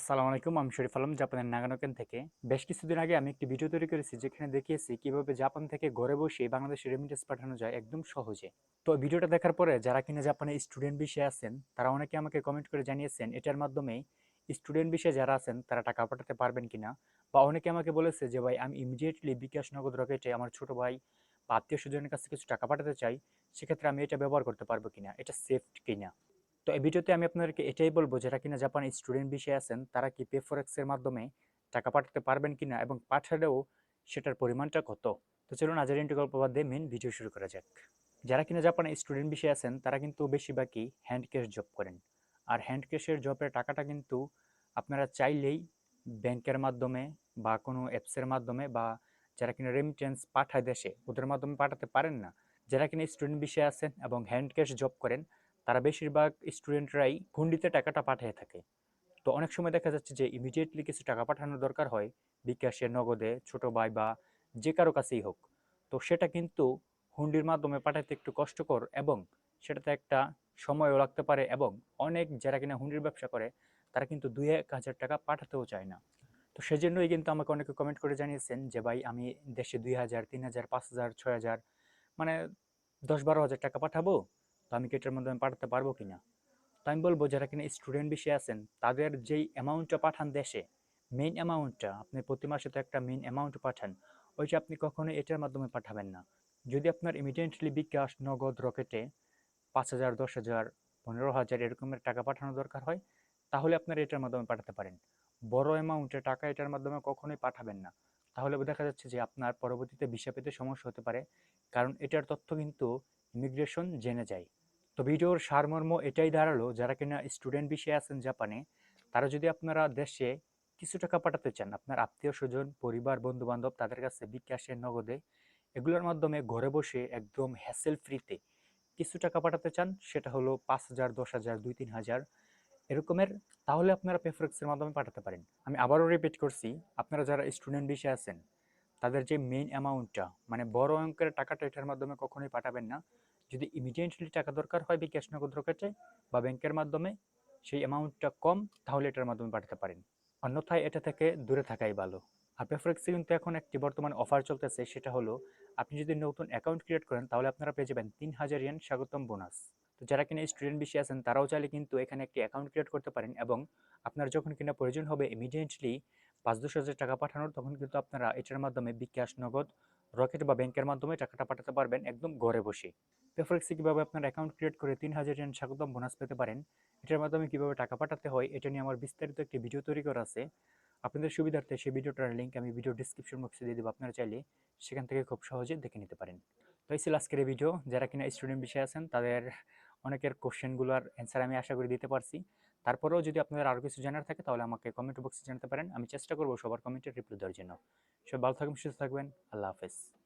আসসালামু আলাইকুম, আমি শরীফ আলম, জাপানের নাগানোকেন থেকে। বেশ কিছুদিন আগে আমি একটি ভিডিও তৈরি করেছি যেখানে দেখিয়েছি কীভাবে জাপান থেকে ঘরে বসে বাংলাদেশে রেমিটেন্স পাঠানো যায় একদম সহজে। তো ভিডিওটা দেখার পরে যারা কিনা জাপানে স্টুডেন্ট বিষয়ে আছেন, তারা অনেকে আমাকে কমেন্ট করে জানিয়েছেন, এটার মাধ্যমে স্টুডেন্ট বিষয়ে যারা আছেন, তারা টাকা পাঠাতে পারবেন কিনা? বা অনেকে আমাকে বলেছে যে, ভাই, আমি ইমিডিয়েটলি বিকাশ নগদ রকেটে আমার ছোট ভাই বা আত্মীয় স্বজনের কাছে কিছু টাকা পাঠাতে চাই, সেক্ষেত্রে আমি এটা ব্যবহার করতে পারব কিনা? এটা সেফ কিনা? তো এই ভিডিওতে আমি আপনাদেরকে এটাই বলব, যারা কিনা জাপানে স্টুডেন্ট বিষয়ে আছেন, তারা কি পে ফরেক্সের মাধ্যমে টাকা পাঠাতে পারবেন কিনা এবং পাঠালেও সেটার পরিমাণটা কত? তো চলুন আজের ইন্টু গল্প বাদ দিয়ে মেন ভিডিও শুরু করা যাক। যারা কিনা জাপানে স্টুডেন্ট বিষয়ে আছেন, তারা কিন্তু বেশিরভাগই হ্যান্ড ক্যাশ জব করেন। আর হ্যান্ড ক্যাশের জবের টাকাটা কিন্তু আপনারা চাইলেই ব্যাংকের মাধ্যমে বা কোনো অ্যাপসের মাধ্যমে বা যারা কিনা রেমিটেন্স পাঠায় দেশে, ওদের মাধ্যমে পাঠাতে পারেন না। যারা কিনা স্টুডেন্ট বিষয়ে আছেন এবং হ্যান্ড ক্যাশ জব করেন তারা বেশিরভাগ স্টুডেন্টরাই হুন্ডিতে টাকাটা পাঠিয়ে থাকে। তো অনেক সময় দেখা যাচ্ছে যে ইমিডিয়েটলি কিছু টাকা পাঠানোর দরকার হয়, বিকাশে, নগদে, ছোট ভাই বা যে কারও কাছেই হোক। তো সেটা কিন্তু হুন্ডির মাধ্যমে পাঠাতে একটু কষ্টকর এবং সেটাতে একটা সময়ও লাগতে পারে এবং অনেক যারা কিনা হুন্ডির ব্যবসা করে, তারা কিন্তু দুই এক হাজার টাকা পাঠাতেও চায় না। তো সেজন্যই কিন্তু আমাকে অনেকে কমেন্ট করে জানিয়েছেন যে, ভাই, আমি দেশে দুই হাজার, তিন হাজার, পাঁচ হাজার, ছয় হাজার মানে দশ বারো হাজার টাকা পাঠাবো তো আমি কি এটার মাধ্যমে পাঠাতে পারব কি না তো আমি বলব, যারা কিনা স্টুডেন্ট বিষয়ে আছেন, তাদের যেই অ্যামাউন্টটা পাঠান দেশে মেইন অ্যামাউন্টটা আপনি প্রতি মাসে তো একটা মেইন অ্যামাউন্ট পাঠান ওইটা আপনি কখনোই এটার মাধ্যমে পাঠাবেন না। যদি আপনার ইমিডিয়েটলি বিকাশ, নগদ, রকেটে পাঁচ হাজার, দশ হাজার, পনেরো হাজার এরকমের টাকা পাঠানো দরকার হয়, তাহলে আপনারা এটার মাধ্যমে পাঠাতে পারেন। বড় অ্যামাউন্টের টাকা এটার মাধ্যমে কখনোই পাঠাবেন না। তাহলে দেখা যাচ্ছে যে আপনার পরবর্তীতে ভিসা পেতে সমস্যা হতে পারে, কারণ এটার তথ্য কিন্তু ইমিগ্রেশন জেনে যায়। তো ভিডিওর সারমর্ম এটাই দাঁড়াল, যারা কিনা স্টুডেন্ট বিষয়ে আছেন জাপানে, তারা যদি আপনারা দেশে কিছু টাকা পাঠাতে চান, আপনার আত্মীয় স্বজন, পরিবার বন্ধু বান্ধব তাদের কাছে বিকাশের নগদে, এগুলোর মাধ্যমে ঘরে বসে একদম হ্যাসেল ফ্রিতে কিছু টাকা পাঠাতে চান, সেটা হলো পাঁচ হাজার, দশ হাজার, দুই তিন হাজার, এরকমের, তাহলে আপনারা পেফরেক্সের মাধ্যমে পাঠাতে পারেন। আমি আবারও রিপিট করছি, আপনারা যারা স্টুডেন্ট বিষয়ে আছেন, তাদের যে মেইন অ্যামাউন্টটা মানে বড় অঙ্কের টাকাটা এটার মাধ্যমে কখনোই পাঠাবেন না যদি ইমিডিয়েটলি টাকা দরকার হয় বিকাশ নগদ রকেটে বা ব্যাংকের মাধ্যমে, সেই অ্যামাউন্টটা কম, তাহলে এটার মাধ্যমে পাঠাতে পারেন। অন্যথায় এটা থেকে দূরে থাকাই ভালো। আর পেফরেক্সে কিন্তু এখন একটি বর্তমান অফার চলতেছে, সেটা হলো আপনি যদি নতুন অ্যাকাউন্ট ক্রিয়েট করেন, তাহলে আপনারা পেয়ে যাবেন তিন হাজার ইয়েন স্বাগতম বোনাস তো যারা কিনা স্টুডেন্ট বেশি আছেন, তারাও চাইলে কিন্তু এখানে একটি অ্যাকাউন্ট ক্রিয়েট করতে পারেন এবং আপনার যখন কিনা প্রয়োজন হবে ইমিডিয়েটলি পাঁচ দশ হাজার টাকা পাঠানোর, তখন কিন্তু আপনারা এটার মাধ্যমে বিকাশ নগদ রকেট বা ব্যাংকের মাধ্যমে টাকাটা পাঠাতে পারবেন একদম ঘরে বসে পেফরেক্সে কীভাবে আপনার অ্যাকাউন্ট ক্রিয়েট করে তিন হাজার টাকা স্বাগতম বোনাস পেতে পারেন, এটার মাধ্যমে কীভাবে টাকা পাঠাতে হয়, এটা নিয়ে আমার বিস্তারিত একটি ভিডিও তৈরি করা আছে। আপনাদের সুবিধার্থে সেই ভিডিওটার লিঙ্ক আমি ভিডিও ডিসক্রিপশন বক্সে দিয়ে দেবো, আপনারা চাইলে সেখান থেকে খুব সহজে দেখে নিতে পারেন। তো এই ছিল আজকের ভিডিও যারা কিনা স্টুডেন্ট বিষয়ে আছেন, তাদের অনেকের কোশ্চেনগুলোর অ্যান্সার আমি আশা করি দিতে পারছি। তারপরেও যদি আপনাদের আরও কিছু জানার থাকে, তাহলে আমাকে কমেন্ট বক্সে জানাতে পারেন। আমি চেষ্টা করব সবার কমেন্টের রিপ্লাই দেওয়ার জন্য। সব ভালো থাকবেন, সুস্থ থাকবেন। আল্লাহ হাফেজ।